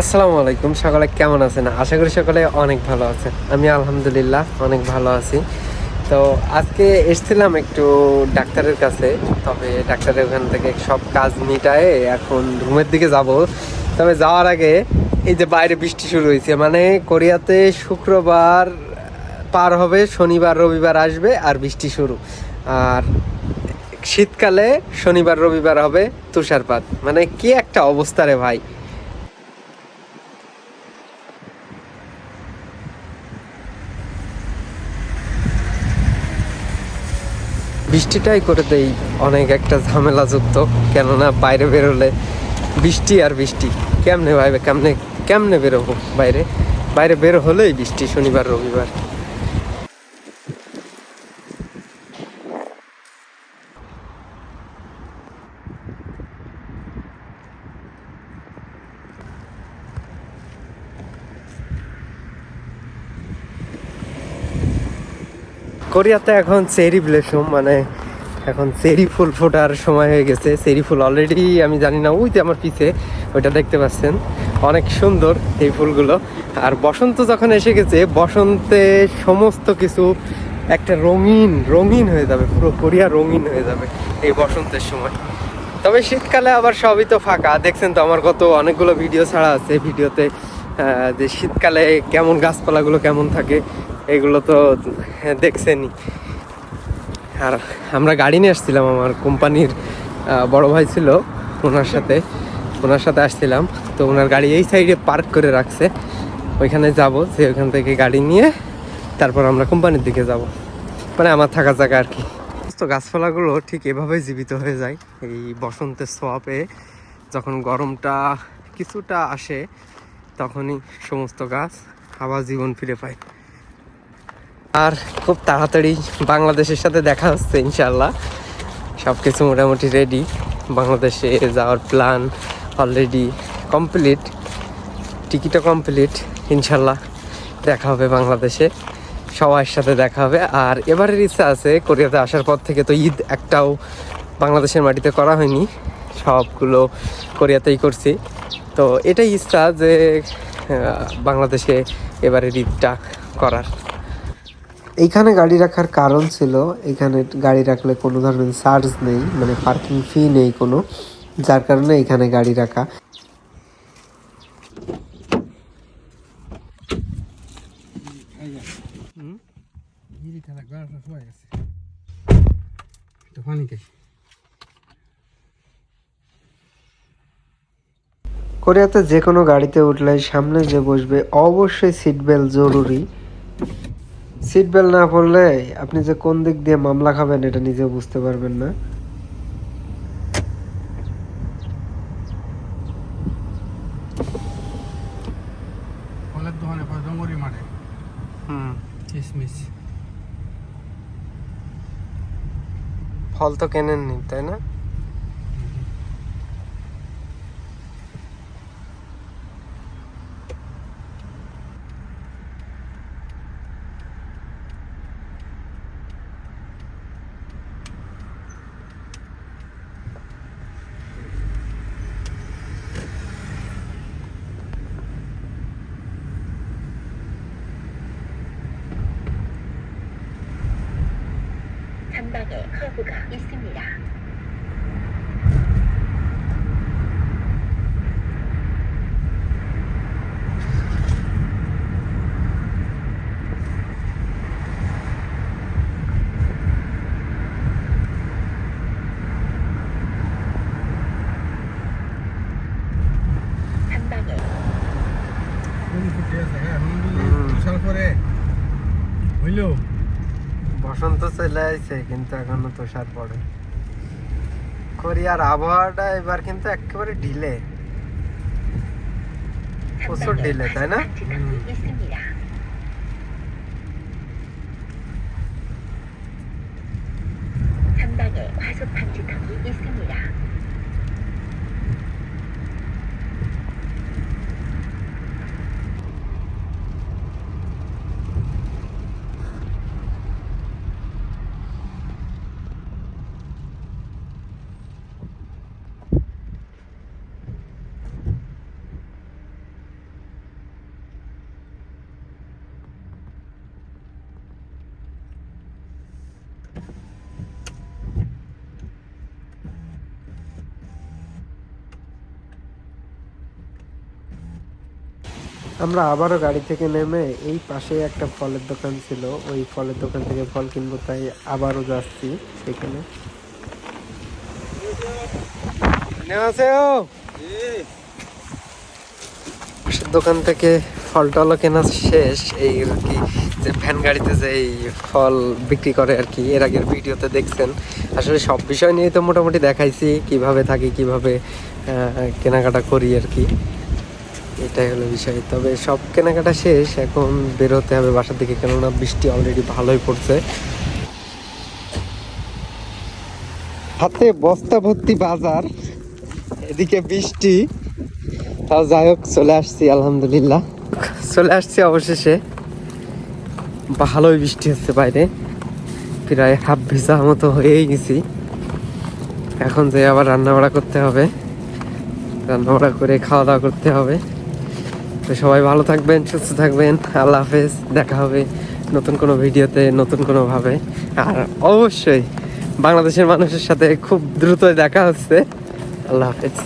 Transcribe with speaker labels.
Speaker 1: আসসালামু আলাইকুম, সকালে কেমন আছেন? আশা করি সকালে অনেক ভালো আছেন। আমি আলহামদুলিল্লাহ অনেক ভালো আছি। তো আজকে এসেছিলাম একটু ডাক্তারের কাছে, তবে ডাক্তারের ওখান থেকে সব কাজ মিটায়ে এখন রুমের দিকে যাব। তবে যাওয়ার আগে এই যে বাইরে বৃষ্টি শুরু হয়েছে মানে কোরিয়াতে শুক্রবার পার হবে, শনিবার, রবিবার আসবে আর বৃষ্টি শুরু। আর শীতকালে শনিবার, রবিবার হবে তুষারপাত। মানে কি একটা অবস্থা রে ভাই। বৃষ্টিটাই করে দেই অনেক একটা ঝামেলাযুক্ত, কেননা বাইরে বেরোলে বৃষ্টি আর বৃষ্টি। কেমনে ভাইবে, কেমনে কেমনে বেরোবো বাইরে? বাইরে বের হলেই বৃষ্টি, শনিবার, রবিবার। কোরিয়াতে এখন চেরি ব্লেসম মানে এখন চেরি ফুল ফোটার সময় হয়ে গেছে। চেরি ফুল অলরেডি আমি জানি না, ওই যে আমার পিছে, ওইটা দেখতে পাচ্ছেন। অনেক সুন্দর এই ফুলগুলো। আর বসন্ত যখন এসে গেছে, বসন্তে সমস্ত কিছু একটা রঙিন রঙিন হয়ে যাবে, পুরো কোরিয়া রঙিন হয়ে যাবে এই বসন্তের সময়। তবে শীতকালে আবার সবই তো ফাঁকা। দেখছেন তো আমার কত অনেকগুলো ভিডিও ছাড়া আছে ভিডিওতে যে শীতকালে কেমন গাছপালাগুলো কেমন থাকে। এগুলো তো দেখছেনই। আর আমরা গাড়ি নিয়ে আসছিলাম, আমার কোম্পানির বড় ভাই ছিল ওনার সাথে। ওনার সাথে আসছিলাম, তো ওনার গাড়ি এই সাইডে পার্ক করে রাখছে। ওইখানে যাব, যে ওইখান থেকে গাড়ি নিয়ে তারপর আমরা কোম্পানির দিকে যাব। মানে আমার থাকা জায়গা আর কি। তো গাছপালাগুলো ঠিক এভাবেই জীবিত হয়ে যায়। এই বসন্তের সোয়াপে যখন গরমটা কিছুটা আসে, তখনই সমস্ত গাছ আবার জীবন ফিরে পায়। আর খুব তাড়াতাড়ি বাংলাদেশের সাথে দেখা হচ্ছে ইনশাল্লাহ সব কিছু মোটামুটি রেডি বাংলাদেশে যাওয়ার প্ল্যান অলরেডি কমপ্লিট টিকিটও কমপ্লিট ইনশাল্লাহ দেখা হবে বাংলাদেশে। সবার সাথে দেখা হবে। আর এবারের ইচ্ছা আছে, কোরিয়াতে আসার পর থেকে তো ঈদ একটাও বাংলাদেশের মাটিতে করা হয়নি। সবগুলো কোরিয়াতেই করছি। তো এটাই ইচ্ছা যে বাংলাদেশে এবারের ঈদটা করার। এইখানে গাড়ি রাখার কারণ ছিল এখানে গাড়ি রাখলে কোনো ধরনের চার্জ নেই মানে পার্কিং ফি নেই কোনো, যার কারণে এখানে গাড়ি রাখা। কোরিয়াতে যে কোনো গাড়িতে উঠলে সামনে যে বসবে অবশ্যই সিট বেল্ট জরুরি। সিট বেল্ট না পরলে আপনি যে কোন দিক দিয়ে মামলা খাবেন এটা নিজে বুঝতে পারবেন না। ফল তো কেনেননি তাই না?
Speaker 2: 전방에 하부가 있습니다. 전방에
Speaker 3: 여기 그 뒤에서 해. 음. 장소래. 올려.
Speaker 1: বসন্ত চলে আসছে কিন্তু এখনও তুষার পড়ে। কোরিয়ার আবহাওয়াটা এবার কিন্তু একেবারে ঢিলে। প্রচুর ঢিলে, তাই না? আমরা আবারও গাড়ি থেকে নেমে এই পাশে একটা ফলের দোকান ছিল। ওই ফলের দোকান থেকে ফল কিনবো তাই আবারও যাচ্ছি সেখানে দোকান থেকে ফল টলও কেনা শেষ। এই আর কি যে ভ্যান গাড়িতে যে এই ফল বিক্রি করে আর কি এর আগের ভিডিওতে দেখছেন। আসলে সব বিষয় নিয়ে তো মোটামুটি দেখাইছি কীভাবে থাকি কীভাবে কেনাকাটা করি আর কি। এটাই হলো বিষয়। তবে সব কেনাকাটা শেষ, এখন বেরোতে হবে বাসার দিকে, কেননা বৃষ্টি অলরেডি ভালোই পড়ছে। হাতে বস্তা ভর্তি বাজার, এদিকে বৃষ্টি। তাও যাই হোক, চলে আসছি, আলহামদুলিল্লাহ। চলে আসছি অবশেষে। ভালোই বৃষ্টি হচ্ছে বাইরে। প্রায় হাফ ভিজা মতো হয়েই গেছি। এখন যে আবার রান্না বাড়া করতে হবে। রান্না বাড়া করে খাওয়া দাওয়া করতে হবে। তো সবাই ভালো থাকবেন, সুস্থ থাকবেন, আল্লাহ হাফেজ, দেখা হবে নতুন কোনো ভিডিওতে, নতুন কোনোভাবে। আর অবশ্যই বাংলাদেশের মানুষের সাথে খুব দ্রুতই দেখা হচ্ছে। আল্লাহ হাফেজ।